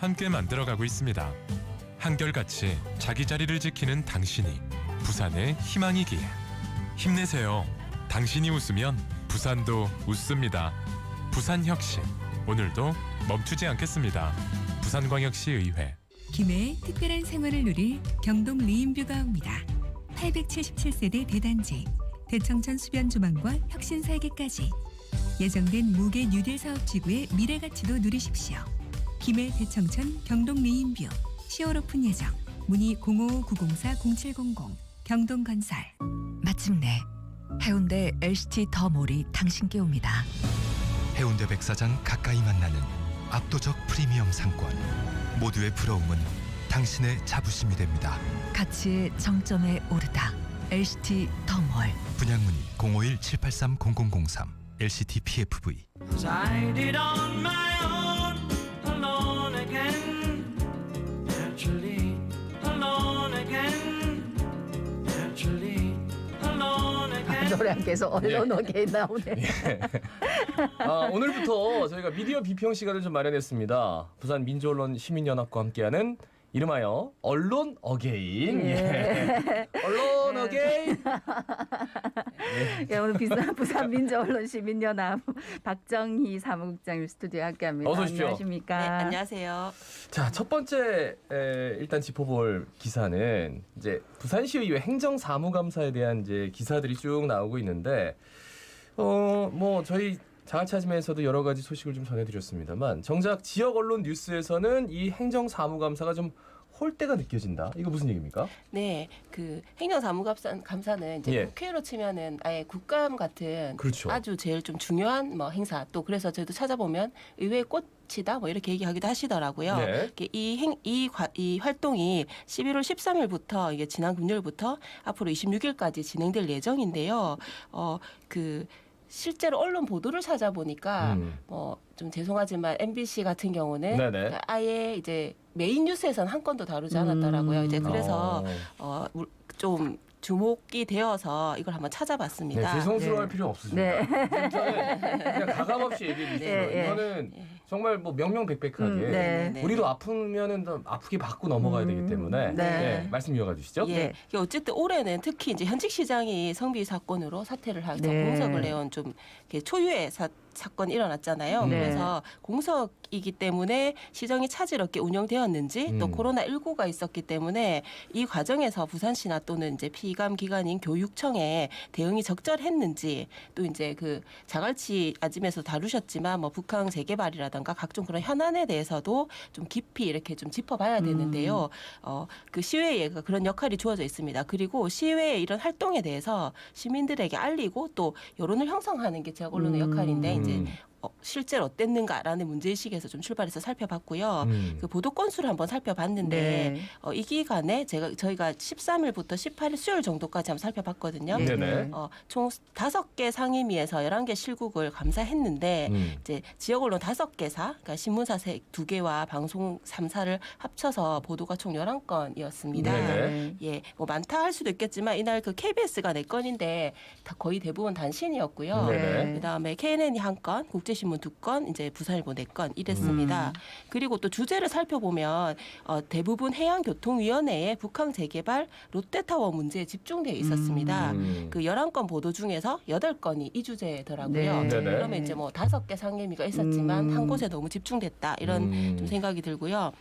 함께 만들어가고 있습니다. 한결같이 자기 자리를 지키는 당신이 부산의 희망이기에 힘내세요. 당신이 웃으면 부산도 웃습니다. 부산혁신 오늘도 멈추지 않겠습니다. 부산광역시의회 김해의 특별한 생활을 누릴 경동 리인뷰가 옵니다. 877세대 대단지, 대청천 수변 조망과 혁신 설계까지 예정된 무계 뉴딜 사업 지구의 미래 가치도 누리십시오. 김해 대청천 경동 리인뷰 10월 오픈 예정. 문의 055-904-0700 경동건설. 마침내 해운대 LCT 더몰이 당신께 옵니다. 해운대 백사장 가까이 만나는 압도적 프리미엄 상권 모두의 부러움은 당신의 자부심이 됩니다 가치의 정점에 오르다. LCT 더몰. 분양 문의 051-783-0003 LCT PFV 노래가 계속 언론어게 나오네. 아, 오늘부터 저희가 미디어 비평 시간을 좀 마련했습니다. 부산 민주언론 시민연합과 함께하는 이름하여 언론 어게인. 예. 언론 어게인. 예, 오늘 비싼 부산 민주언론 시민연합 박정희 사무국장님 스튜디오에 함께합니다. 어서 오십시오. 안녕하십니까? 네, 안녕하세요. 자, 첫 번째 에, 일단 짚어볼 기사는 이제 부산시의회 행정사무감사에 대한 이제 기사들이 쭉 나오고 있는데 어, 뭐 저희 자갈찾음에서도 여러 가지 소식을 좀 전해드렸습니다만 정작 지역 언론 뉴스에서는 이 행정사무감사가 좀 홀대가 느껴진다. 이거 무슨 얘기입니까? 네, 그 행정사무감사 감사는 이제 예. 국회로 치면은 아예 국감 같은 그렇죠. 아주 제일 좀 중요한 뭐 행사 또 그래서 저희도 찾아보면 의회 꽃이다 뭐 이렇게 얘기하기도 하시더라고요. 네. 이게 이 행, 이, 활동이 11월 13일부터 이게 지난 금요일부터 앞으로 26일까지 진행될 예정인데요. 어, 그 실제로 언론 보도를 찾아보니까 음. 뭐좀 죄송하지만 MBC 같은 경우는 네네. 아예 이제 메인 뉴스에서는 한 건도 다루지 않았더라고요. 음. 이제 그래서 어. 어, 좀 주목이 되어서 이걸 한번 네, 찾아봤습니다. 죄송스러워할 네. 필요 없습니다. 네. 저는 그냥 가감 없이 얘기해 주세요. 예, 예. 이거는 정말 뭐 명명백백하게 음, 네. 네. 우리도 아프면은 더 아프게 받고 넘어가야 되기 음, 때문에 네. 네, 말씀 이어가 주시죠. 예. 네. 이게 어쨌든 올해는 특히 이제 현직 시장이 성비 사건으로 사퇴를 해서 네. 공석을 내온 좀 이렇게 초유의 사, 사건이 일어났잖아요. 네. 그래서 공석이기 때문에 시정이 차질 없게 운영되었는지 또 음. 코로나 19가 있었기 때문에 이 과정에서 부산시나 또는 이제 피감 기관인 교육청에 대응이 적절했는지 또 이제 그 자갈치 아짐에서 다루셨지만 뭐 북한 재개발이라든가 각종 그런 현안에 대해서도 좀 깊이 이렇게 좀 짚어봐야 되는데요. 어, 그 시의회에 그런 역할이 주어져 있습니다. 그리고 시의회의 이런 활동에 대해서 시민들에게 알리고 또 여론을 형성하는 게 지역 언론의 음. 역할인데 이제 음. 어, 실제로 어땠는가라는 문제의식에서 좀 출발해서 살펴봤고요. 음. 그 보도 건수를 한번 살펴봤는데 네. 어, 이 기간에 제가 저희가 13일부터 18일 수요일 정도까지 한번 살펴봤거든요. 네. 네네. 어, 총 다섯 개 상임위에서 11개 실국을 감사했는데 음. 이제 지역 언론 다섯 개사, 그러니까 신문사 세- 두 개와 방송 3사를 합쳐서 보도가 총 11건이었습니다. 네네. 예, 뭐 많다 할 수도 있겠지만 이날 그 KBS가 네 건인데 다 거의 대부분 단신이었고요. 네네. 그다음에 KNN이 한 건, 국제신 문 두 건, 이제 부산일보 네 건 이랬습니다. 음. 그리고 또 주제를 살펴보면 어, 대부분 해양교통위원회의 북한 재개발 롯데타워 문제에 집중되어 있었습니다. 음. 그 11건 보도 중에서 8건이 이 주제더라고요. 네. 네네. 그러면 이제 뭐 다섯 개 상임위가 있었지만 음. 한 곳에 너무 집중됐다 이런 음. 좀 생각이 들고요.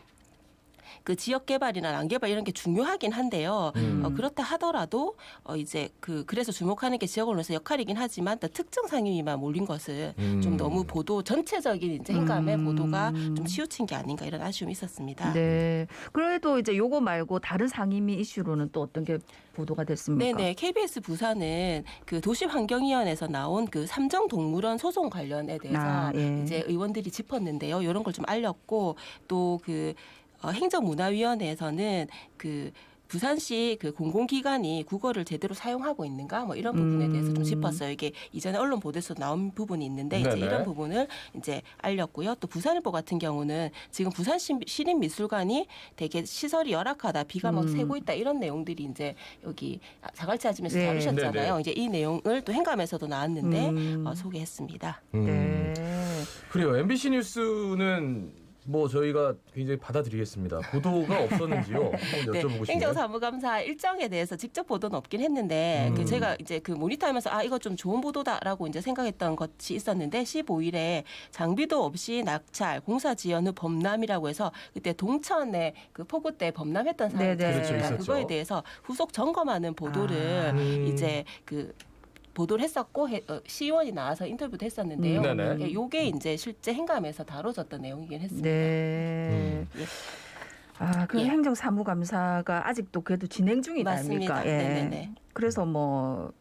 그 지역 개발이나 난 개발 이런 게 중요하긴 한데요. 음. 어, 그렇다 하더라도 어, 이제 그 그래서 주목하는 게 지역 언론에서 역할이긴 하지만 또 특정 상임위만 몰린 것은 음. 좀 너무 보도 전체적인 이제 행감의 음. 보도가 좀 치우친 게 아닌가 이런 아쉬움이 있었습니다. 네. 그래도 이제 요거 말고 다른 상임위 이슈로는 또 어떤 게 보도가 됐습니까? 네네. KBS 부산은 그 도시환경위원회에서 나온 그 삼정 동물원 소송 관련에 대해서 아, 예. 이제 의원들이 짚었는데요. 이런 걸 좀 알렸고 또그 어, 행정문화위원회에서는 그 부산시 그 공공기관이 국어를 제대로 사용하고 있는가 뭐 이런 부분에 대해서 좀 음. 짚었어요. 이게 이전에 언론 보도에서 나온 부분이 있는데 이제 네네. 이런 부분을 이제 알렸고요. 또 부산일보 같은 경우는 지금 부산 시- 시립미술관이 되게 시설이 열악하다, 비가 막 음. 새고 있다 이런 내용들이 이제 여기 자갈치 아침에서 네. 다루셨잖아요. 네네. 이제 이 내용을 또 행감에서도 나왔는데 음. 어, 소개했습니다. 음. 네. 그래요. MBC 뉴스는 뭐 저희가 굉장히 받아들이겠습니다. 보도가 없었는지요? 한번 네, 여쭤보고 싶네요. 행정사무감사 일정에 대해서 직접 보도는 없긴 했는데 음. 그 제가 이제 그 모니터하면서 아 이거 좀 좋은 보도다라고 이제 생각했던 것이 있었는데 15일에 장비도 없이 낙찰 공사 지연 후 범람이라고 해서 그때 동천에 그 폭우 때 범람했던 사람 네 네. 그렇죠, 있었습니다. 있었죠. 그거에 대해서 후속 점검하는 보도를 음. 이제 그 보도를 했었고 해- 어, 시의원이 나와서 인터뷰도 했었는데요. 음, 네네. 예, 요게 이제 실제 행감에서 다뤄졌던 내용이긴 했습니다. 네. 음. 아, 그 예. 행정사무감사가 아직도 그래도 진행 중이다 맞습니다. 아닙니까? 예. 네네네. 그래서 뭐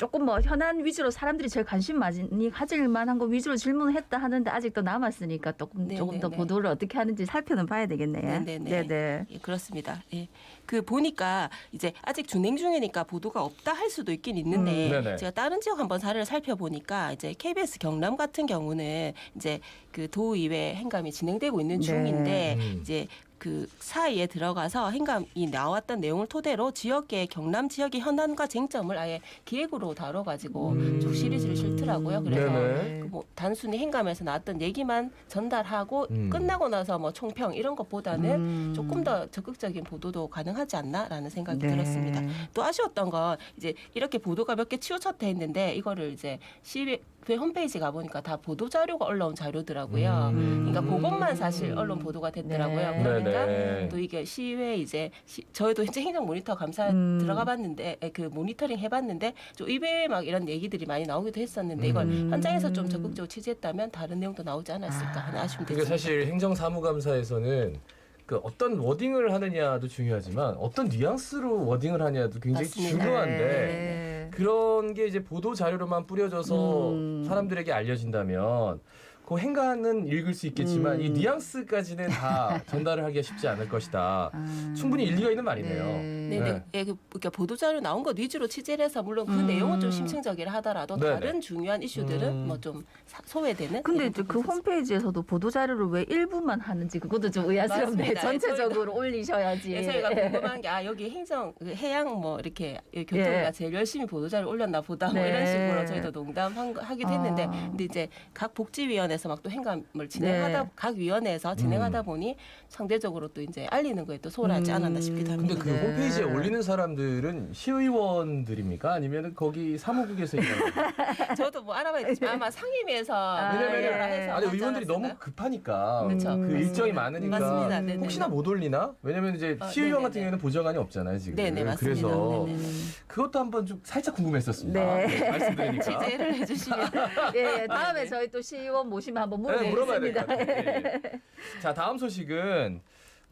조금 뭐 현안 위주로 사람들이 제일 관심 많이 가질 만한 거 위주로 질문을 했다 하는데 아직도 남았으니까 조금 네, 조금 네, 더 네. 보도를 어떻게 하는지 살펴는 봐야 되겠네. 네, 네, 네. 네 네. 예, 그렇습니다. 예. 그 보니까 이제 아직 진행 중이니까 보도가 없다 할 수도 있긴 있는데 음, 네네. 제가 다른 지역 한번 사례를 살펴보니까 이제 KBS 경남 같은 경우는 이제 그 도의회 행감이 진행되고 있는 네. 중인데 음. 이제 그 사이에 들어가서 행감이 나왔던 내용을 토대로 지역의 경남 지역의 현안과 쟁점을 아예 기획으로 다뤄가지고 음. 쭉 시리즈를 실더라고요. 그래서 네네. 그뭐 단순히 행감에서 나왔던 얘기만 전달하고 음. 끝나고 나서 뭐 총평 이런 것보다는 음. 조금 더 적극적인 보도도 가능하지 않나라는 생각이 네. 들었습니다. 또 아쉬웠던 건 이제 이렇게 보도가 몇 개 치우쳤다 했는데 이거를 이제 시의회 홈페이지 가 보니까 다 보도 자료가 올라온 자료더라고요. 음. 그러니까 그것만 사실 언론 보도가 됐더라고요. 네. 그러니까 네네. 또 이게 시의회 이제 시- 저희도 이제 행정 모니터 감사 음. 들어가 봤는데 에, 그 모니터링 해봤는데 좀 의외의 막 이런 얘기들이 많이 나오기도 했었는데 이걸 음. 현장에서 좀 적극적으로 취재했다면 다른 내용도 나오지 않았을까 하는 아쉬움도 그러니까 있습니다. 사실 행정사무감사에서는 그 어떤 워딩을 하느냐도 중요하지만 어떤 뉘앙스로 워딩을 하냐도 굉장히 맞습니다. 중요한데 네. 그런 게 이제 보도 자료로만 뿌려져서 음. 사람들에게 알려진다면 그 행간은 읽을 수 있겠지만 음. 이 뉘앙스까지는 다 전달을 하기가 쉽지 않을 것이다. 아. 충분히 일리가 있는 말이네요. 네, 네. 네. 예, 그, 그러니까 보도 자료 나온 것 위주로 취재를 해서 물론 그 음. 내용은 좀 심층적이라 하더라도 네네. 다른 중요한 이슈들은 음. 뭐 좀 소외되는. 근데 이제 그. 홈페이지에서도 보도 자료를 왜 일부만 하는지 그것도 좀 의아스럽네. 전체적으로 올리셔야지. 예, 저희가 궁금한 게 아 여기 행정 그 해양 뭐 이렇게 교통부가 예. 제일 열심히 보도 자료 올렸나 보다 뭐 네. 이런 식으로 저희도 농담하기도 했는데 아. 근데 이제 각 복지위원회 에서 막 또 행감을 진행하다 네. 각 위원회에서 진행하다 보니 상대적으로 또 이제 알리는 거에 또 소홀하지 음. 않았나 싶기도 합니다. 근데 그 네. 홈페이지에 올리는 사람들은 시의원들입니까? 아니면 거기 사무국에서 있는 저도 뭐 알아봐야 되지만 아마 상임위에서 아, 왜냐면 연락을 해서 아니 하지 의원들이 너무 않았을까요? 급하니까 그렇죠. 그 맞습니다. 일정이 많으니까 맞습니다. 네네. 혹시나 못 올리나? 왜냐면 이제 어, 시의원 같은 네네네. 경우에는 보좌관이 없잖아요 지금. 네네, 맞습니다. 그래서 네네. 그것도 한번 좀 살짝 궁금했었습니다. 네. 말씀드리니까. 취재를 해주시면 예, 다음에 네. 저희 또 시의원 모시 면 한번 네, 물어봐야 될 물어보겠습니다. 것 같아요. 예, 예. 자 다음 소식은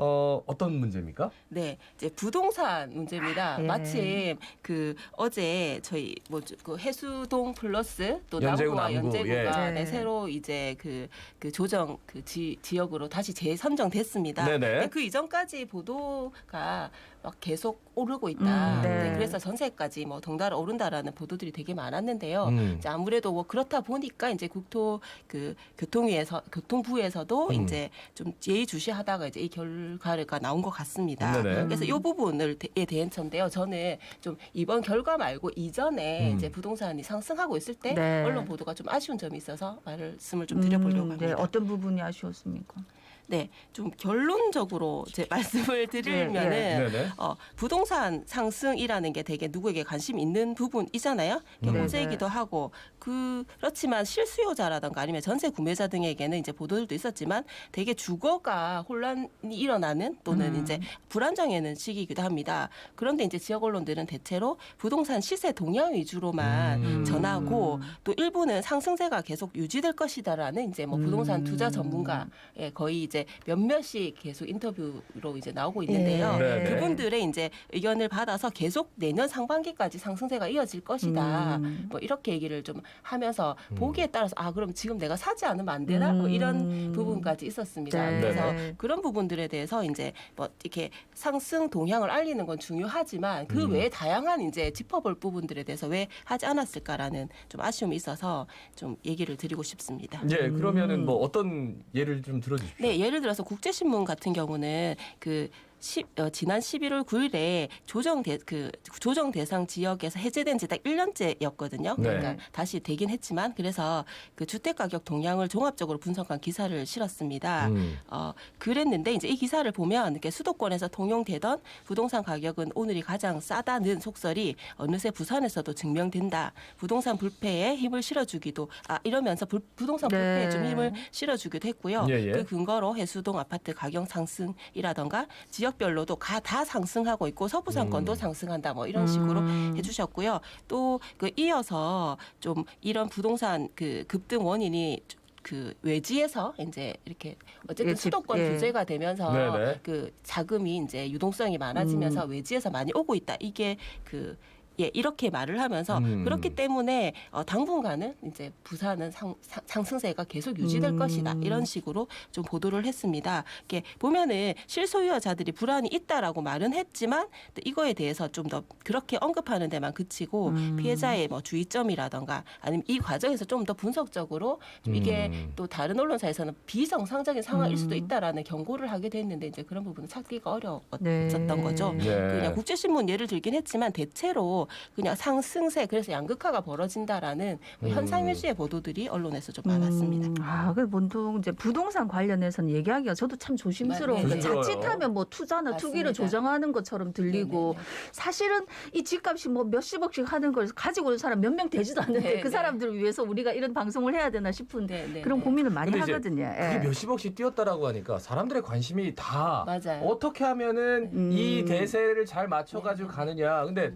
어, 어떤 문제입니까? 네, 이제 부동산 문제입니다. 아, 예. 마침 그 어제 저희 뭐 그 해수동 플러스 또 연제구, 남구와 남구, 연제구가 예. 네, 새로 이제 그, 그 조정 그 지, 지역으로 다시 재선정됐습니다. 네네. 근데 그 이전까지 보도가 막 계속 오르고 있다. 음, 네. 네, 그래서 전세까지 뭐 덩달아 오른다라는 보도들이 되게 많았는데요. 음. 이제 아무래도 뭐 그렇다 보니까 이제 국토 그 교통위에서 교통부에서도 음. 이제 좀 예의주시하다가 이제 이 결과가 나온 것 같습니다. 네네. 그래서 이 부분을 에 대한 건데요. 저는 좀 이번 결과 말고 이전에 음. 이제 부동산이 상승하고 있을 때 네. 언론 보도가 좀 아쉬운 점이 있어서 말씀을 좀 드려보려고 음, 합니다. 네, 어떤 부분이 아쉬웠습니까? 네, 좀 결론적으로 제 말씀을 드리면은 네 네. 어, 부동산 상승이라는 게 되게 누구에게 관심 있는 부분이잖아요. 이게 음. 호재이기도 하고 그렇지만 실수요자라든가 아니면 전세 구매자 등에게는 이제 보도들도 있었지만 되게 주거가 혼란이 일어나는 또는 음. 이제 불안정해는 시기이기도 합니다. 그런데 이제 지역 언론들은 대체로 부동산 시세 동향 위주로만 음. 전하고 또 일부는 상승세가 계속 유지될 것이다라는 이제 뭐 부동산 음. 투자 전문가의 거의 이제 몇몇이 계속 인터뷰로 이제 나오고 있는데요. 예. 네, 네. 그분들의 이제 의견을 받아서 계속 내년 상반기까지 상승세가 이어질 것이다. 음. 뭐 이렇게 얘기를 좀 하면서 음. 보기에 따라서 아 그럼 지금 내가 사지 않으면 안 되나? 뭐 이런 음. 부분까지 있었습니다. 네. 그래서 네. 그런 부분들에 대해서 이제 뭐 이렇게 상승 동향을 알리는 건 중요하지만 그 음. 외에 다양한 이제 짚어볼 부분들에 대해서 왜 하지 않았을까라는 좀 아쉬움이 있어서 좀 얘기를 드리고 싶습니다. 예, 그러면은 음. 뭐 어떤 예를 좀 들어주십시오. 네, 예를 들어서 국제신문 같은 경우는 그 시, 어, 지난 11월 9일에 조정 대, 그 조정 대상 지역에서 해제된 지 딱 1년째였거든요. 네. 그러니까 다시 되긴 했지만 그래서 그 주택 가격 동향을 종합적으로 분석한 기사를 실었습니다. 음. 어, 그랬는데 이제 이 기사를 보면 이렇게 수도권에서 통용되던 부동산 가격은 오늘이 가장 싸다는 속설이 어느새 부산에서도 증명된다. 부동산 불패에 힘을 실어주기도 아 이러면서 불- 부동산 불패에 네. 좀 힘을 실어주기도 했고요. 예, 예. 그 근거로 해수동 아파트 가격 상승이라던가 지역 별로도 가 다 상승하고 있고 서부 상권도 음. 상승한다. 뭐 이런 식으로 음. 해주셨고요. 또 그 이어서 좀 이런 부동산 그 급등 원인이 그 외지에서 이제 이렇게 어쨌든 예, 집, 수도권 예. 규제가 되면서 네네. 그 자금이 이제 유동성이 많아지면서 음. 외지에서 많이 오고 있다. 이게 그 예, 이렇게 말을 하면서 음. 그렇기 때문에 어, 당분간은 이제 부산은 상, 상, 상승세가 계속 유지될 음. 것이다. 이런 식으로 좀 보도를 했습니다. 이게 보면은 실소유자들이 불안이 있다라고 말은 했지만 또 이거에 대해서 좀 더 그렇게 언급하는 데만 그치고 음. 피해자의 뭐 주의점이라던가 아니면 이 과정에서 좀 더 분석적으로 좀 이게 음. 또 다른 언론사에서는 비정상적인 상황일 수도 음. 있다라는 경고를 하게 됐는데 이제 그런 부분은 찾기가 어려웠었던 네. 거죠. 네. 그냥 국제신문 예를 들긴 했지만 대체로 그냥 상승세 그래서 양극화가 벌어진다라는 뭐 음. 현상 위주의 보도들이 언론에서 좀 많았습니다. 음, 아, 그 보통 이제 부동산 관련해서는 얘기하기가 저도 참 조심스러운 네, 게 네. 자칫하면 뭐 투자나 투기를 맞습니다. 조정하는 것처럼 들리고 네 네 네. 사실은 이 집값이 뭐 몇십억씩 하는 걸 가지고 있는 사람 몇 명 되지도 않는데 네, 그 네. 사람들을 위해서 우리가 이런 방송을 해야 되나 싶은 네, 네, 그런 네. 고민을 많이 하거든요. 그게 예. 몇십억씩 뛰었다라고 하니까 사람들의 관심이 다 맞아요. 어떻게 하면은 음. 이 대세를 잘 맞춰가지고 네. 가느냐. 근데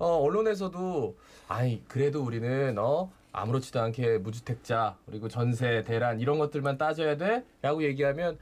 어, 언론에서도 아니 그래도 우리는 어 아무렇지도 않게 무주택자 그리고 전세 대란 이런 것들만 따져야 돼라고 얘기하면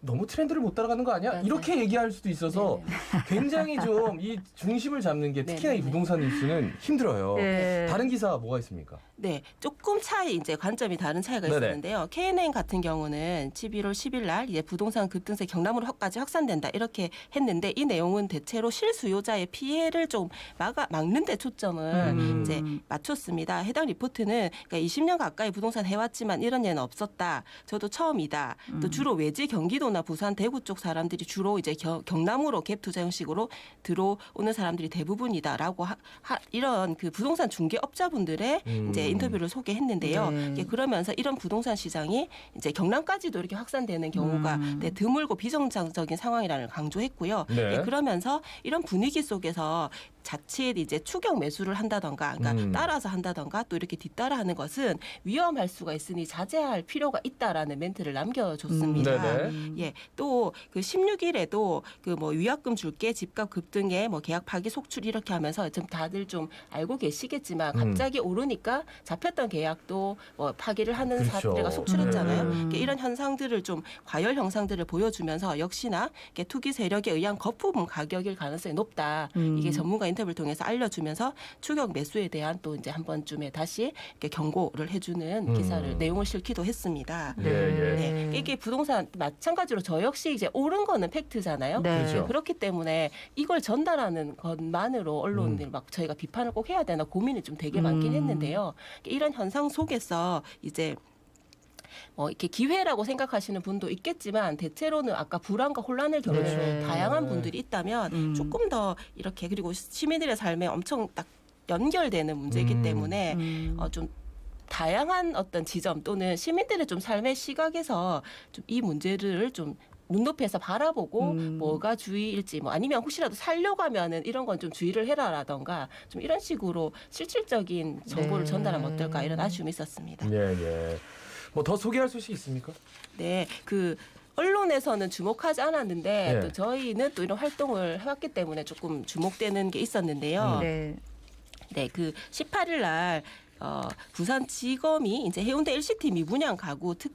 너무 트렌드를 못 따라가는 거 아니야? 맞아요. 이렇게 얘기할 수도 있어서 굉장히 좀 이 중심을 잡는 게 특히나 이 네네네. 부동산 뉴스는 힘들어요. 예. 다른 기사 뭐가 있습니까? 네, 조금 차이 이제 관점이 다른 차이가 네네. 있었는데요. KNN 같은 경우는 11월 10일 날 이제 부동산 급등세 경남으로까지 확산된다 이렇게 했는데 이 내용은 대체로 실수요자의 피해를 좀 막아 막는데 초점을 음. 이제 맞췄습니다. 해당 리포트는 그러니까 20년 가까이 부동산 해왔지만 이런 예는 없었다. 저도 처음이다. 또 음. 주로 외지 경기도 나 부산 대구 쪽 사람들이 주로 이제 겨- 경남으로 갭 투자 형식으로 들어오는 사람들이 대부분이다라고 하, 하- 이런 그 부동산 중개업자분들의 음. 이제 인터뷰를 소개했는데요. 네. 그러면서 이런 부동산 시장이 이제 경남까지도 이렇게 확산되는 경우가 음. 네, 드물고 비정상적인 상황이라는 걸 강조했고요. 네. 예, 그러면서 이런 분위기 속에서 자칫 이제 추격 매수를 한다던가, 그러니까 음. 따라서 한다던가 또 이렇게 뒤따라하는 것은 위험할 수가 있으니 자제할 필요가 있다라는 멘트를 남겨줬습니다. 음. 음. 예, 또 그 16일에도 그 뭐 위약금 줄게 집값 급등에 뭐 계약 파기 속출 이렇게 하면서 좀 다들 좀 알고 계시겠지만 음. 갑자기 오르니까 잡혔던 계약도 뭐 파기를 하는 그렇죠. 사례가 속출했잖아요. 음. 이런 현상들을 좀 과열 형상들을 보여주면서 역시나 투기 세력에 의한 거품 가격일 가능성이 높다. 음. 이게 전문가 인 터뷰를 통해서 알려주면서 추격 매수에 대한 또 이제 한 번쯤에 다시 이렇게 경고를 해주는 음. 기사를 내용을 실기도 했습니다. 예, 예. 네. 이게 부동산 마찬가지로 저 역시 이제 오른 거는 팩트잖아요. 네. 그렇죠. 그렇기 때문에 이걸 전달하는 것만으로 언론들 음. 막 저희가 비판을 꼭 해야 되나 고민이 좀 되게 많긴 음. 했는데요. 이런 현상 속에서 이제 뭐 이렇게 기회라고 생각하시는 분도 있겠지만 대체로는 아까 불안과 혼란을 겪는 그렇죠. 다양한 분들이 있다면 음. 조금 더 이렇게 그리고 시민들의 삶에 엄청 딱 연결되는 문제이기 음. 때문에 음. 어, 좀 다양한 어떤 지점 또는 시민들의 좀 삶의 시각에서 좀 이 문제를 좀 눈높이에서 바라보고 음. 뭐가 주의일지 뭐 아니면 혹시라도 살려고 하면은 이런 건 좀 주의를 해라라던가 좀 이런 식으로 실질적인 정보를 네. 전달하면 어떨까 이런 아쉬움이 있었습니다. 예, 예. 뭐 더 소개할 소식 있습니까? 네, 그 언론에서는 주목하지 않았는데 예. 또 저희는 또 이런 활동을 해왔기 때문에 조금 주목되는 게 있었는데요. 네. 네, 그 18일 날 어, 부산지검이 이제 해운대 LCT 미분양 가구 특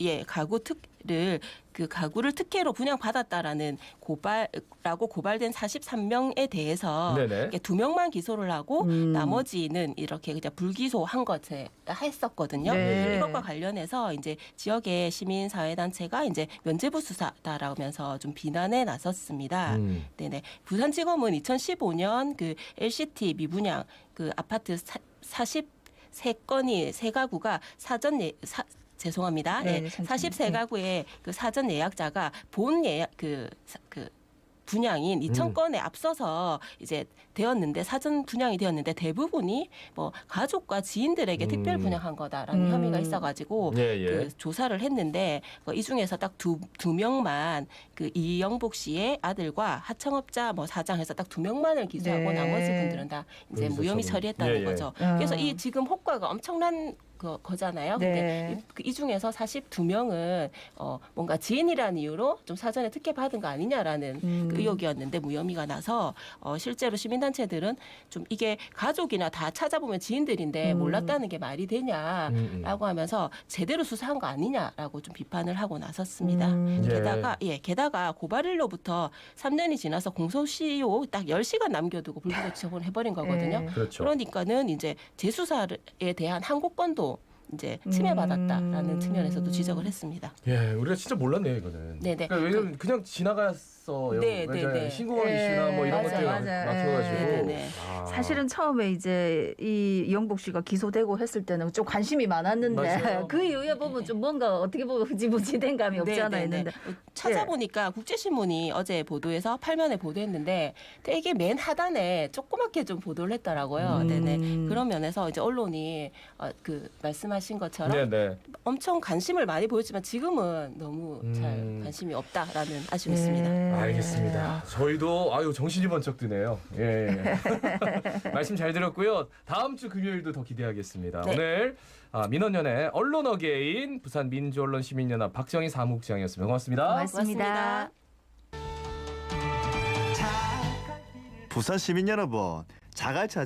예, 가구 특를 그 가구를 특혜로 분양받았다라는 고발라고 고발된 43명에 대해서 네네. 이렇게 두 명만 기소를 하고 음. 나머지는 이렇게 그냥 불기소한 것에 했었거든요. 네. 이것과 관련해서 이제 지역의 시민 사회 단체가 이제 면죄부 수사다라면서 좀 비난에 나섰습니다. 음. 네네. 부산지검은 2015년 그 LCT 미분양 그 아파트 사, 43건이 세 가구가 사전 예, 사, 죄송합니다. 네, 예, 네, 천천히. 43 가구의 그 사전 예약자가 본 예약 그, 사- 그 분양인 2천 음. 건에 앞서서 이제 되었는데 사전 분양이 되었는데 대부분이 뭐 가족과 지인들에게 음. 특별 분양한 거다라는 음. 혐의가 있어가지고 예, 예. 그 조사를 했는데 그이 중에서 딱 두 두 명만 그 이영복 씨의 아들과 하청업자 뭐 사장해서 딱 두 명만을 기소하고 네. 나머지 분들은 다 이제 무혐의. 처리했다는 예, 예. 거죠. 아. 그래서 이 지금 호가가 엄청난 거, 거잖아요. 근데 네. 이, 그이 중에서 42명은 어 뭔가 지인이라는 이유로 좀 사전에 특혜 받은 거 아니냐라는 음. 그 의혹이었는데 무혐의가 나서 어 실제로 시민단체들은 좀 이게 가족이나 다 찾아보면 지인들인데 음. 몰랐다는 게 말이 되냐. 음, 음. 라고 하면서 제대로 수사한 거 아니냐라고 좀 비판을 하고 나섰습니다. 음. 예. 게다가 예, 게다가 고발일로부터 3년이 지나서 공소시효 딱 10시간 남겨두고 불구속 처분을 해버린 거거든요. 예. 그렇죠. 그러니까는 이제 재수사에 대한 항고권도 이제 침해받았다라는 음. 측면에서도 지적을 했습니다. 예, 우리가 진짜 몰랐네요 이거는. 네네. 그러니까 왜냐면 그냥 지나 갔어요. 네, 네, 네. 신고원 예, 이슈나 뭐 이런 맞아, 것들 맞아. 막혀가지고. 예. 네, 네. 아. 사실은 처음에 이제 이 이영복 씨가 기소되고 했을 때는 좀 관심이 많았는데 맞아요. 그 이후에 보면 좀 뭔가 어떻게 보면 흐지부지된 감이 없지 않아 네, 네, 있는데 네. 찾아보니까 국제신문이 어제 보도에서 8면에 보도했는데 되게 맨 하단에 조그맣게 좀 보도를 했더라고요. 음. 네네. 그런 면에서 이제 언론이 어, 그 말씀하신 것처럼 네, 네. 엄청 관심을 많이 보였지만 지금은 너무 잘 음. 관심이 없다라는 아쉬움이 있습니다. 예. 알겠습니다. 저희도 아유 정신이 번쩍 드네요. 예. 말씀 잘 들었고요. 다음 주 금요일도 더 기대하겠습니다. 네. 오늘 아, 민원연의 언론 어게인 부산 민주언론 시민연합 박정희 사무국장이었습니다. 고맙습니다. 고맙습니다. 고맙습니다. 부산 시민 여러분, 자갈치